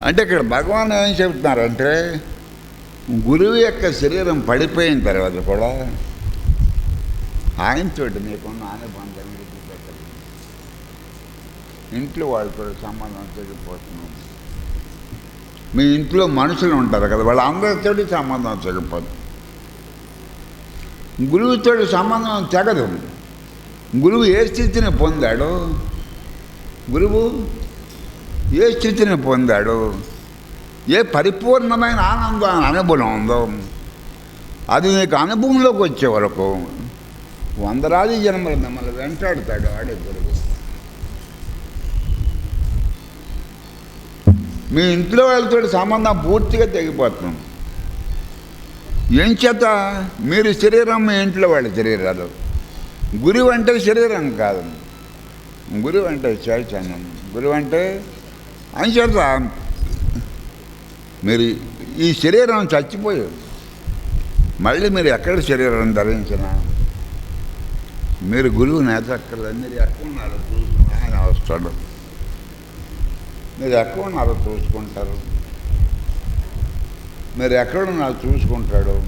అంటే ఇక్కడ భగవాన్ ఏం చెబుతున్నారంటే గురువు యొక్క శరీరం పడిపోయిన తర్వాత కూడా ఆయనతోటి మీకున్న అనుబంధం విడిచిపెట్టదు ఇంట్లో వాళ్ళతో సంబంధం తెగిపోతున్నాం మీ ఇంట్లో మనుషులు ఉంటారు కదా వాళ్ళందరితో సంబంధం తెగిపోతుంది గురువుతో సంబంధం తెగదు గురువు ఏ స్థితిని పొందాడు గురువు ఏ స్థితిని పొందాడు? ఏ పరిపూర్ణమైన ఆనందం అనుభవం ఉందో? అది నీకు అనుభవంలోకి వచ్చే వరకు వందలాది జన్మలు మిమ్మల్ని వెంటాడుతాడు ఆడే గురువు. మీ ఇంట్లో వాళ్ళతో సంబంధం పూర్తిగా తెగిపోతున్నాం ఏం చేత మీరు శరీరం మీ ఇంట్లో వాళ్ళ శరీరాలు. గురువు అంటే శరీరం కాదు. గురువు అంటే చైతన్యం. గురువు అంటే అంచేత మీరు ఈ శరీరం చచ్చిపోయారు మళ్ళీ మీరు ఎక్కడ శరీరం ధరించినా మీరు గురువు నేతక్కర్లేదు మీరు ఎక్కడ ఉన్నారో ఆయన వస్తాడు. మీరు ఎక్కడ ఉన్నారో చూసుకుంటారు. మీరు ఎక్కడున్నారో చూసుకుంటాడు.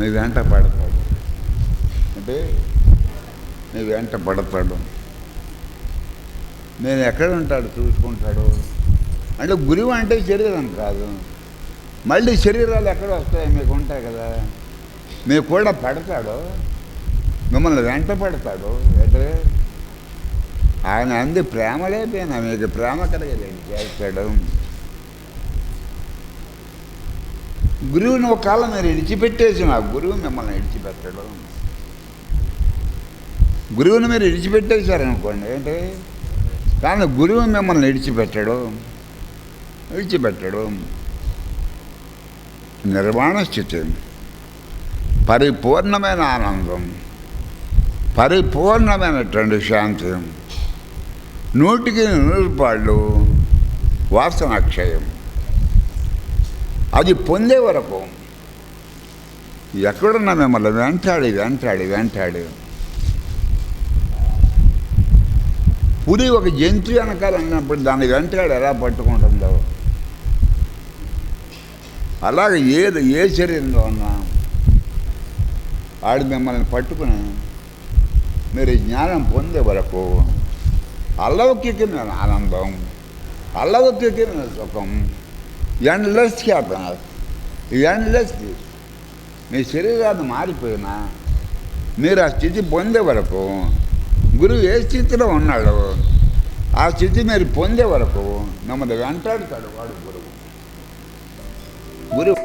మీ వెంట పడతాడు. అంటే మీ వెంట పడతాడు. నేను ఎక్కడ ఉంటాడు చూసుకుంటాడు. అంటే గురువు అంటే శరీరం కాదు. మళ్ళీ శరీరాలు ఎక్కడ వస్తాయి? మీకు ఉంటాయి కదా. మీకు కూడా పడతాడు. మిమ్మల్ని వెంట పడతాడు. అంటే ఆయన అంది ప్రేమ లేకపోయినా మీకు ప్రేమ కలిగలేదు చేస్తాడు? గురువుని ఒక కాలం మీరు విడిచిపెట్టేసి ఆ గురువు మిమ్మల్ని విడిచిపెట్టాడు. గురువుని మీరు ఇడిచిపెట్టేశారనుకోండి ఏంటి? కానీ గురువు మిమ్మల్ని విడిచిపెట్టడు. విడిచిపెట్టడు. నిర్వాణ స్థితి. పరిపూర్ణమైన ఆనందం. పరిపూర్ణమైనటువంటి శాంతి. నూటికి నూరుపాళ్ళు వాసన అక్షయం అది పొందే వరకు ఎక్కడున్నా మిమ్మల్ని వెంటాడి వెంటాడి వెంటాడి. పులి ఒక జంతువు వెనకాల అన్నప్పుడు దాన్ని వెంటాడు ఎలా పట్టుకుంటుందో అలాగే ఏది ఏ శరీరంలో ఉన్నా ఆడు మిమ్మల్ని పట్టుకుని మీరు జ్ఞానం పొందే వరకు అల్లౌకికమైన ఆనందం అల్లౌకికమైన సుఖం ఎండ్లెస్ హ్యాపీనెస్ ఎండ్లెస్ మీ శరీరాన్ని మారిపోయినా మీరు ఆ స్థితి పొందే వరకు గురువు ఏ స్థితిలో ఉన్నాడు ఆ స్థితి మీరు పొందే వరకు మమ్మల్ని వెంటాడుతాడు వాడు గురువు. గురువు